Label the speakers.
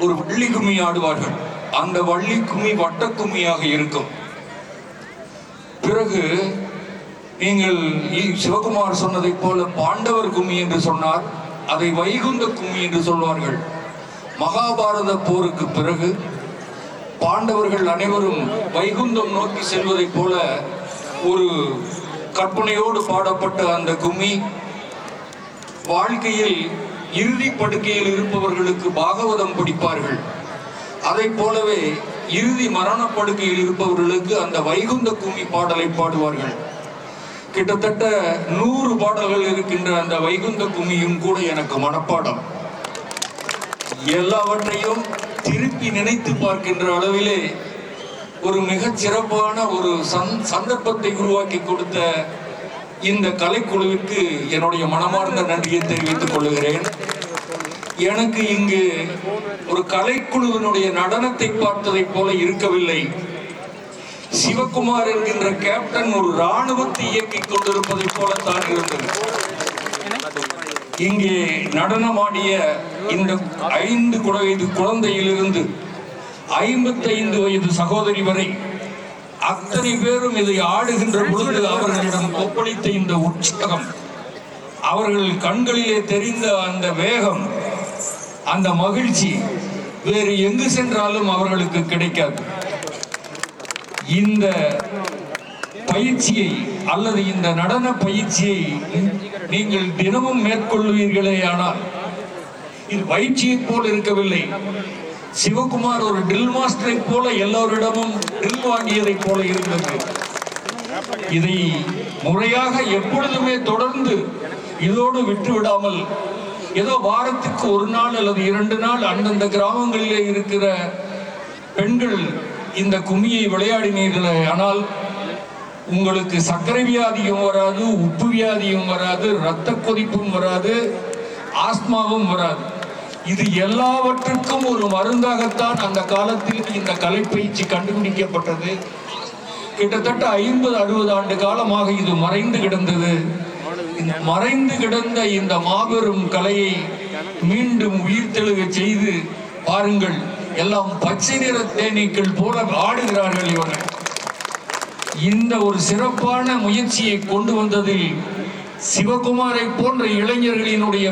Speaker 1: ஒரு வள்ளி கும்மி ஆடுவார்கள். அந்த வள்ளி கும்மி வட்ட கும்மியாக இருக்கும். பிறகு நீங்கள் இ- சிவகுமார் சொன்னதைப் போல பாண்டவர் கும்மி என்று சொன்னார். அதை வைகுந்த கும்மி என்று சொல்வார்கள். மகாபாரத போருக்கு பிறகு பாண்டவர்கள் அனைவரும் வைகுந்தம் நோக்கி செல்வதைப் போல ஒரு கற்பனையோடு பாடப்பட்ட அந்த கும்மி வாழ்க்கையில் இறுதி படுக்கையில் இருப்பவர்களுக்கு பாகவதம் குடிப்பார்கள் அதைப் போலவே இறுதி மரணப்படுக்கையில் இருப்பவர்களுக்கு அந்த வைகுந்த கும்மி பாடலை பாடுவார்கள். கிட்டத்தட்ட நூறு பாடல்கள் இருக்கின்ற அந்த வைகுந்த கும்மியும் கூட எனக்கு மனப்பாடம். எல்லாவற்றையும் திருப்பி நினைத்து பார்க்கின்ற அளவிலே ஒரு மிகச் சிறப்பான ஒரு சந் சந்தர்ப்பத்தை உருவாக்கி கொடுத்த இந்த கலைக்குழுவிற்கு என்னுடைய மனமார்ந்த நன்றியை தெரிவித்துக் கொள்கிறேன். எனக்கு இங்கு ஒரு கலைக்குழுவினுடைய நடனத்தை பார்த்ததைப் போல இருக்கவில்லை. சிவகுமார் என்கின்ற கேப்டன் ஒரு ராணுவத்தை இயக்கிக் கொண்டிருப்பதைப் போலத்தான் இருந்தது. இங்கே நடனமாடிய இந்த ஐந்து வயது குழந்தையிலிருந்து ஐம்பத்தைந்து வயது சகோதரி வரை அத்தனை பேரும் இதை ஆடுகின்ற பொழுது அவர்களிடம் கொப்பளித்த இந்த உற்சாகம் அவர்கள் கண்களிலே தெரிந்த அந்த வேகம் அந்த மகிழ்ச்சி வேறு எங்கு சென்றாலும் அவர்களுக்கு கிடைக்காது. இந்த பயிற்சியை அல்லது இந்த நடன பயிற்சியை நீங்கள் தினமும் மேற்கொள்வீர்களே ஆனால் இது பயிற்சியை போல் இருக்கவில்லை. சிவகுமார் ஒரு ட்ரில் மாஸ்டரை போல எல்லோரிடமும் ட்ரில் வாங்கியதைப் போல இருந்தது. இதை முறையாக எப்பொழுதுமே தொடர்ந்து இதோடு விட்டுவிடாமல் ஏதோ வாரத்துக்கு ஒரு நாள் அல்லது இரண்டு நாள் அந்தந்த கிராமங்களிலே இருக்கிற பெண்கள் இந்த கும்மியை விளையாடினீர்கள் ஆனால் உங்களுக்கு சர்க்கரை வியாதியும் வராது உப்பு வியாதியும் வராது இரத்த கொதிப்பும் வராது ஆஸ்மாவும் வராது. இது எல்லாவற்றுக்கும் ஒரு மருந்தாகத்தான் அந்த காலத்தில் இந்த கலைப்பயிற்சி கண்டுபிடிக்கப்பட்டது. கிட்டத்தட்ட ஐம்பது அறுபது ஆண்டு காலமாக இது மறைந்து கிடந்தது. மறைந்து கிடந்த இந்த மாபெரும் கலையை மீண்டும் உயிர்த்தெழுக செய்து பாருங்கள் எல்லாம் பச்சை நிற தேனீக்கள் போல ஆடுகிறார்கள் இவர்கள். இந்த ஒரு சிறப்பான முயற்சியை கொண்டு வந்ததில் சிவகுமாரை போன்ற இளைஞர்களினுடைய